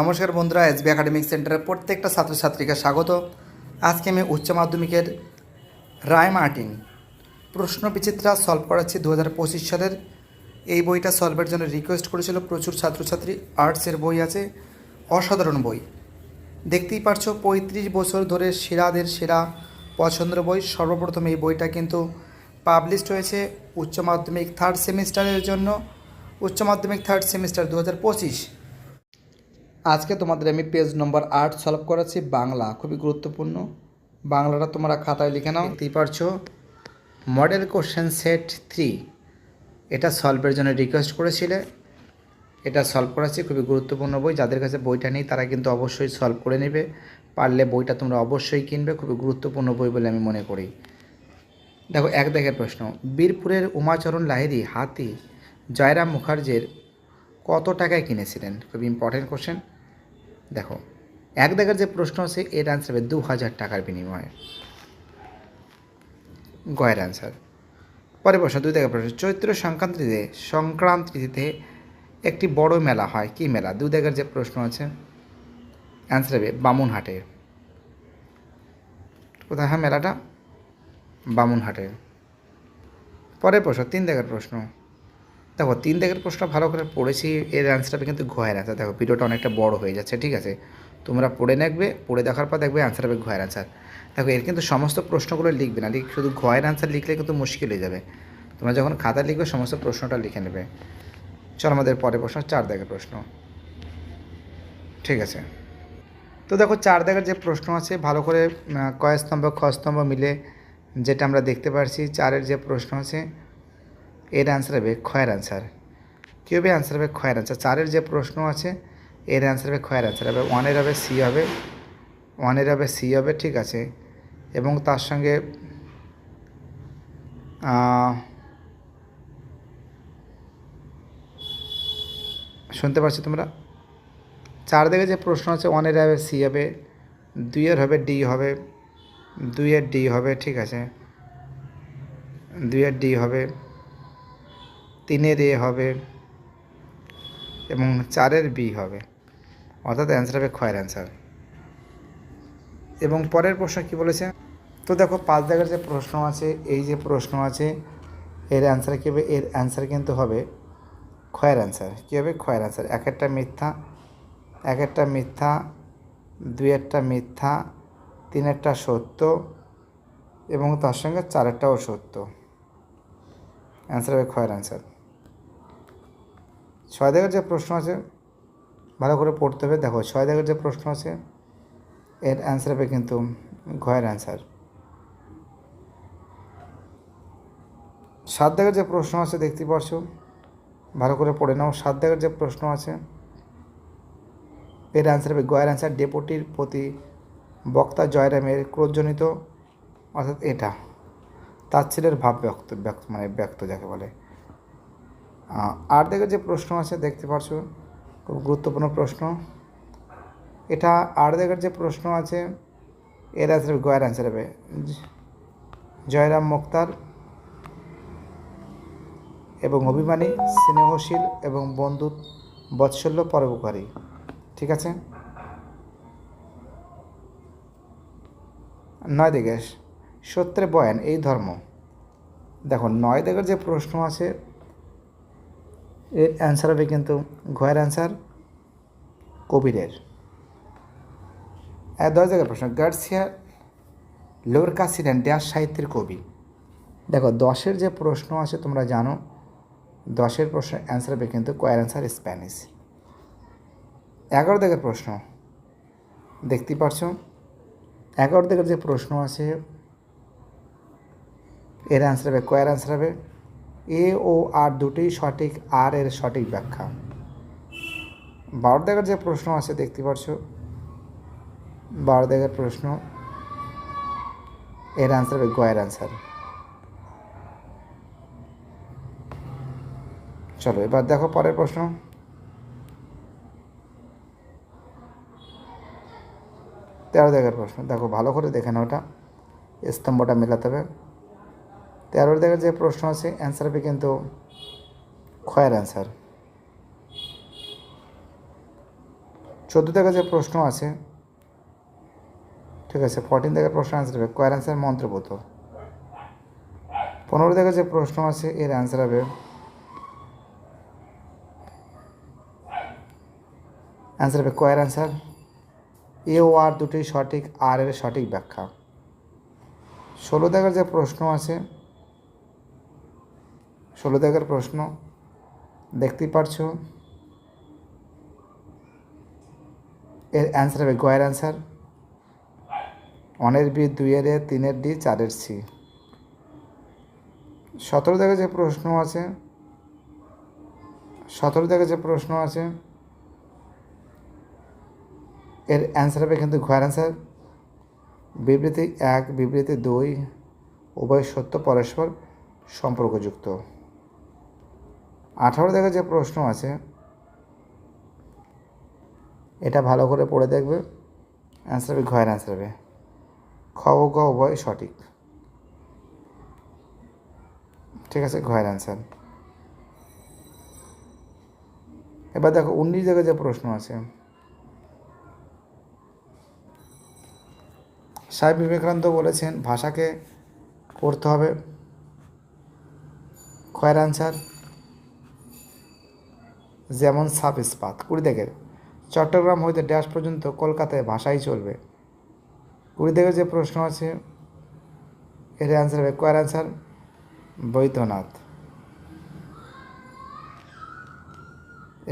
নমস্কার বন্ধুরা SB academic সেন্টারের প্রত্যেকটা ছাত্রছাত্রীকে স্বাগত। আজকে আমি উচ্চ মাধ্যমিকের রায় মার্টিন প্রশ্ন বিচিত্রা সলভ করাচ্ছি দু হাজার পঁচিশ সালের। এই বইটা সলভের জন্য রিকোয়েস্ট করেছিল প্রচুর ছাত্রছাত্রী আর্টসের বই আছে, অসাধারণ বই। দেখতেই পারছ, পঁয়ত্রিশ বছর ধরে সেরাদের সেরা পছন্দের বই। সর্বপ্রথম এই বইটা কিন্তু পাবলিশড হয়েছে উচ্চ মাধ্যমিক থার্ড সেমিস্টারের জন্য। উচ্চ মাধ্যমিক থার্ড সেমিস্টার দু হাজার পঁচিশ। আজকে তোমাদের আমি পেজ নম্বর আট সলভ করাচ্ছি বাংলা, খুবই গুরুত্বপূর্ণ। বাংলাটা তোমরা খাতায় লিখে নাও। দেখতেই পারছ? মডেল কোশ্চেন সেট থ্রি এটা সলভের জন্য রিকোয়েস্ট করেছিলে। এটা সলভ করাচ্ছি খুবই গুরুত্বপূর্ণ বই। যাদের কাছে বইটা নেই, তারা কিন্তু অবশ্যই সলভ করে নেবে। পারলে বইটা তোমরা অবশ্যই কিনবে, খুবই গুরুত্বপূর্ণ বই বলে আমি মনে করি। দেখো, এক দেখের প্রশ্ন। বীরপুরের উমাচরণ লাহিড়ী হাতি জয়রাম মুখার্জির কত টাকায় কিনেছিলেন? খুব ইম্পর্টেন্ট কোশ্চেন দেখো, এক দেখার যে প্রশ্ন আছে, এর অ্যান্সার হবে দু হাজার টাকার বিনিময়ে। গয়ের অ্যান্সার পরে প্রশ্ন, দুই দেখার প্রশ্ন, চৈত্র সংক্রান্তিতে সংক্রান্তিতে একটি বড় মেলা হয়। কি মেলা? দুই দেখার যে প্রশ্ন আছে অ্যান্সার হবে বামুনহাটে। কোথায় হয় মেলাটা? বামুনহাটে। পরের প্রশ্ন, তিন দেখার প্রশ্ন। দেখো, তিন দেখার প্রশ্ন ভালো করে পড়েছি, এর অ্যান্সার হবে কিন্তু ঘয়ের অ্যান্সার দেখো ভিডিওটা অনেকটা বড় হয়ে যাচ্ছে, ঠিক আছে? তোমরা পড়ে নেবে পড়ে দেখার পর দেখবে অ্যান্সার হবে ঘয়ের অ্যান্সার দেখো, এর কিন্তু সমস্ত প্রশ্নগুলো লিখবে না, লিখ শুধু ঘয়ের অ্যান্সার লিখলে কিন্তু মুশকিল হয়ে যাবে। তোমরা যখন খাতা লিখবে, সমস্ত প্রশ্নটা লিখে নেবে। চলো, আমাদের পরের প্রশ্ন, চার দেখার প্রশ্ন। ঠিক আছে? তো দেখো, চার দেখার যে প্রশ্ন আছে, ভালো করে কয় স্তম্ভ, খ স্তম্ভ মিলে যেটা আমরা দেখতে পারছি, চারের যে প্রশ্ন আছে এর অ্যান্সার হবে খয়ের অ্যান্সার কী হবে? অ্যান্সার হবে খয়ের অ্যান্সার চারের যে প্রশ্ন আছে, এর অ্যান্সার হবে ক্ষয়ের অ্যান্সার হবে ওয়ানের হবে সি হবে। ওয়ানের হবে সি হবে, ঠিক আছে। এবং তার সঙ্গে শুনতে পাচ্ছ তোমরা? চার দিকে যে প্রশ্ন আছে ওয়ানের হবে সি হবে। দুইয়ের হবে ডি হবে। দুইয়ের ডি হবে, ঠিক আছে। দুইয়ের ডি হবে। তিনের এ হবে এবং চারের বি হবে। অর্থাৎ অ্যান্সার হবে ক্ষয়ের অ্যান্সার এবং পরের প্রশ্ন কি বলেছে? তো দেখো, পাঁচ দাগের যে প্রশ্ন আছে, এই যে প্রশ্ন আছে, এর অ্যান্সার কী হবে? এর অ্যান্সার কিন্তু হবে ক্ষয়ের অ্যান্সার কী হবে? ক্ষয়ের অ্যান্সার এক একটা মিথ্যা, এক একটা মিথ্যা, দুই একটা মিথ্যা, তিন একটা সত্য এবং তার সঙ্গে চারেরটাও সত্য। অ্যান্সার হবে ক্ষয়ের অ্যান্সার ছয় দাগের যে প্রশ্ন আছে, ভালো করে পড়তে হবে। দেখো ছয় দাগের যে প্রশ্ন আছে, এর অ্যান্সার হবে কিন্তু ঘয়ের অ্যান্সার সাত দাগের যে প্রশ্ন আছে, দেখতে পাচ্ছ ভালো করে পড়ে নাও। সাত দাগের যে প্রশ্ন আছে, এর অ্যান্সার হবে গয়ের অ্যান্সার ডেপুটির প্রতি বক্তা জয়রামের ক্রোধজনিত, অর্থাৎ এটা। তার ছেলের ভাব ব্যক্ত ব্যক্ত মানে ব্যক্ত যাকে বলে। আট দিকের যে প্রশ্ন আছে দেখতে পাচ্ছ খুব গুরুত্বপূর্ণ প্রশ্ন। এটা আট দিকের যে প্রশ্ন আছে, এর হবে, গয়ের অ্যান্সার হবে। জয়রাম মুক্তার এবং অভিমানী, স্নেহশীল এবং বন্ধু বৎসল্য পরোপকারী। ঠিক আছে? নয় দিকে সত্যের বয়ান, এই ধর্ম। দেখো, নয় দিকের যে প্রশ্ন আছে এর অ্যান্সার হবে কিন্তু ঘয়ের অ্যান্সার কবিরের। আর দশ জায়গার প্রশ্ন, গার্সিয়া লোরকা ছিলেন ড্যাশ সাহিত্যের কবি। দেখো, দশের যে প্রশ্ন আছে তোমরা জানো, দশের প্রশ্নের অ্যান্সার হবে কিন্তু কয়ের অ্যান্সার স্প্যানিশ। এগারো দিকের প্রশ্ন, দেখতে পারছ? এগারো দিকের যে প্রশ্ন আছে, এর অ্যান্সার হবে, কয়ের অ্যান্সার হবে এ ও আর দুটি সঠিক, আর এর সঠিক ব্যাখ্যা। বারো দেখার যে প্রশ্ন আছে দেখতে পাচ্ছ বারো দেখার প্রশ্ন, এর অ্যান্সার হবে গয়ের অ্যান্সার চলো, এবার দেখো পরের প্রশ্ন। তেরো দেখার প্রশ্ন, দেখো ভালো করে দেখে নাও ওটা। স্তম্ভটা মেলাতে হবে। তেরো দেখার যে প্রশ্ন আছে অ্যান্সার হবে কিন্তু ক্ষয়ের অ্যান্সার চোদ্দ থেকে যে প্রশ্ন আছে, ঠিক আছে ফোরটিন থেকে প্রশ্ন অ্যান্সার হবে কয়ের অ্যান্সার মন্ত্রপুত পনেরো থেকে যে প্রশ্ন আছে, এর অ্যান্সার হবে অ্যান্সার হবে কয়ের অ্যান্সার এ ও আর দুটি সঠিক, আর এর সঠিক ব্যাখ্যা। ষোলো দেখার যে প্রশ্ন আছে ষোলো দেখার প্রশ্ন দেখতেই পারছ। এর অ্যান্সার হবে গয়ের অ্যান্সার অনের বি দুইয়ের এ তিনের ডি চারের সি। সতেরো থেকে যে প্রশ্ন আছে সতেরো থেকে যে প্রশ্ন আছে, এর অ্যান্সার হবে কিন্তু ঘয়ের অ্যান্সার বিবৃতি এক, বিবৃতি দুই, উভয় সত্য, পরস্পর সম্পর্কযুক্ত। আঠারো থেকে যে প্রশ্ন আছে, এটা ভালো করে পড়ে দেখবে অ্যান্সার হবে, ঘয়ের অ্যান্সার হবে। খ গ উভয় সঠিক। ঠিক আছে, ঘয়ের অ্যান্সার এবার দেখো, উনিশ জায়গায় যে প্রশ্ন আছে, সাহেব বিবেকানন্দ বলেছেন, ভাষাকে করতে হবে। খয়ের অ্যান্সার যেমন সাপ ইস্পাত কুড়ি দেখের, চট্টগ্রাম হইতে ড্যাশ পর্যন্ত কলকাতায় ভাষাই চলবে। কুড়ি থেকে যে প্রশ্ন আছে, এর অ্যান্সার হবে কয়ের অ্যান্সার বৈদ্যনাথ।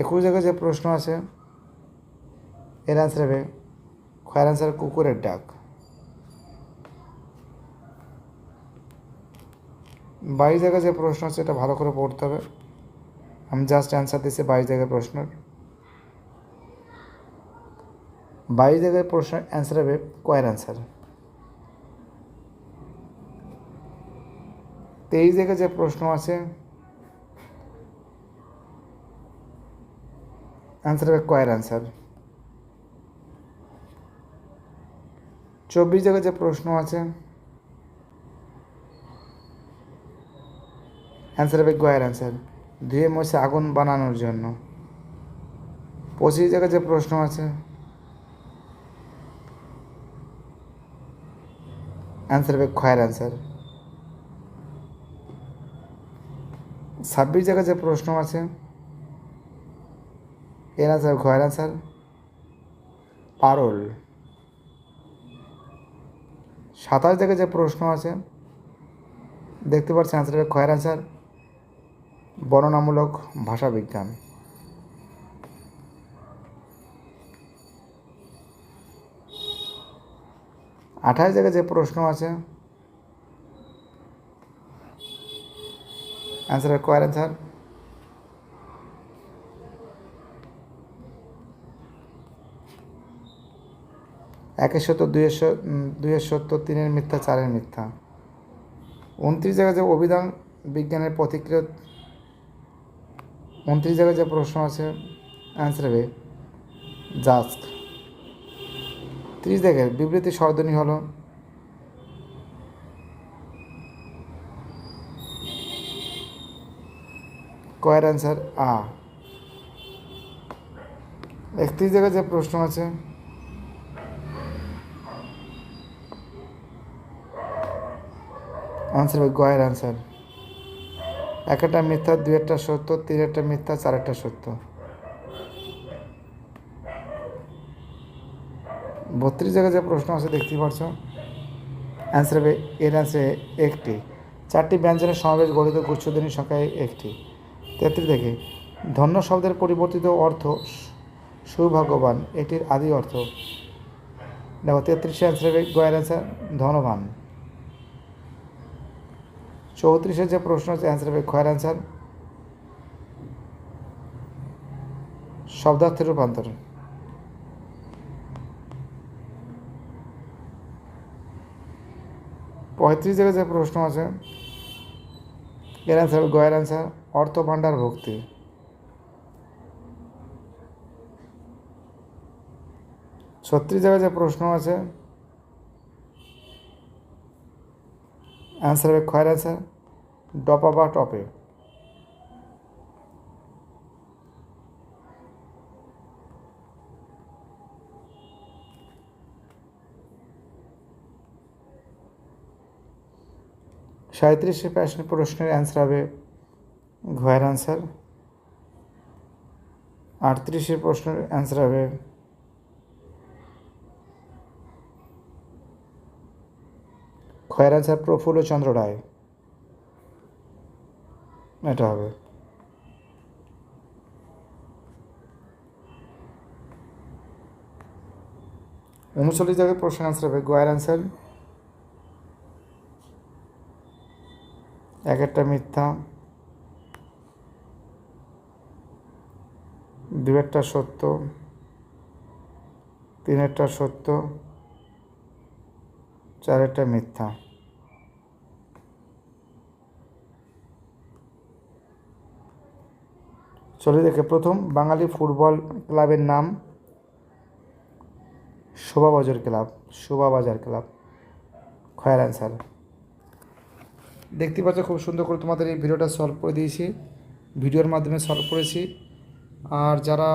একুশ জায়গায় যে প্রশ্ন আছে, এর অ্যান্সার হবে খয়ের অ্যান্সার কুকুরের ডাক। বাইশ জায়গায় যে প্রশ্ন আছে, এটা ভালো করে পড়তে হবে। আমি জাস্ট অ্যান্সার দিচ্ছি বাইশ জায়গায় প্রশ্নের। বাইশ জায়গায় প্রশ্ন অ্যান্সার হবে কয়ের অ্যান্সার তেইশ জায়গায় যে প্রশ্ন আছে অ্যান্সার হবে কয়ের অ্যান্সার চব্বিশ জায়গায় যে প্রশ্ন আছে অ্যান্সার হবে গয়ের অ্যান্সার ধুয়ে মুছে আগুন বানানোর জন্য। পঁচিশ জায়গায় যে প্রশ্ন আছে। অ্যান্সার হবে ক্ষয়ের অ্যান্সার ছাব্বিশ জায়গায় যে প্রশ্ন আছে, এর অ্যান্সার খয়ের অ্যান্সার পারল। সাতাশ জায়গায় যে প্রশ্ন আছে, দেখতে পাচ্ছি অ্যান্সার হবে ক্ষয়ের অ্যান্সার বর্ণনামূলক ভাষাবিজ্ঞান। আঠাশ জায়গায় যে প্রশ্ন আছে অ্যান্সার কয়ার অ্যান্সার একের সত্তর, দুইয়ের দুইয়ের সত্তর, তিনের মিথ্যা, চারের মিথ্যা। উনত্রিশ জায়গায় যে অভিধান বিজ্ঞানের প্রতিক্রিয়া উনত্রিশ জায়গায় যে প্রশ্ন আছে অ্যান্সার হবে জাস্ক ত্রিশ জায়গায় বিবৃতি স্বরধ্বনি হলো, কয়ের অ্যান্সার আ একত্রিশ জায়গায় যে প্রশ্ন আছে আনসার হবে গয়ের অ্যান্সার একটা মিথ্যা, দুই একটা সত্য, তিন একটা মিথ্যা, চার একটা সত্য। বত্রিশ জায়গায় যে প্রশ্ন আছে, দেখতেই পাচ্ছ অ্যান্সার হবে, এর অ্যান্সার একটি। চারটি ব্যঞ্জনের সমাবেশ গঠিত গুচ্ছধ্বনির সংখ্যায় একটি। তেত্রিশ থেকে ধন্য শব্দের পরিবর্তিত অর্থ সৌভাগ্যবান এটির আদি অর্থ। দেখো, তেত্রিশে অ্যান্সার হবে, গয়ের অ্যান্সার ধনবান। চৌত্রিশের যে প্রশ্ন আছে অ্যান্সার হবে ক্ষয়ের অ্যান্সার শব্দার্থের রূপান্তর। পঁয়ত্রিশ জায়গায় যে প্রশ্ন আছে, এর অ্যান্সার গয়ের অ্যান্সার অর্থ ভাণ্ডার ভক্তি। ছত্রিশ জায়গায় যে প্রশ্ন আছে অ্যান্সার হবে খয়ের অ্যান্সার ডপা বা টপে সাঁত্রিশে প্যাশন প্রশ্নের অ্যান্সার হবে ঘয়ের অ্যান্সার আটত্রিশের প্রশ্নের অ্যান্সার হবে খয়ের অ্যান্সার প্রফুল্ল চন্দ্র রায়। এটা হবে। উনচল্লিশ জায়গায় প্রশ্নের অ্যান্সার হবে। গোয়ার অ্যান্সার এক একটা মিথ্যা। দু একটা সত্য। তিন একটা সত্য। চার একটা মিথ্যা। চলে দেখে প্রথম বাঙালি ফুটবল ক্লাবের নাম শোভাবাজার ক্লাব শোভাবাজার ক্লাব খয়ার অ্যান্সার দেখতে পাচ্ছ খুব সুন্দর করে তোমাদের এই ভিডিওটা সলভ করে দিয়েছি। ভিডিওর মাধ্যমে সলভ করেছি। আর যারা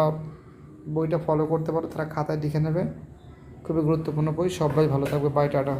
বইটা ফলো করতে পারো, তারা খাতায় লিখে নেবে। খুবই গুরুত্বপূর্ণ বই। সবাই ভালো থাকবে। By tata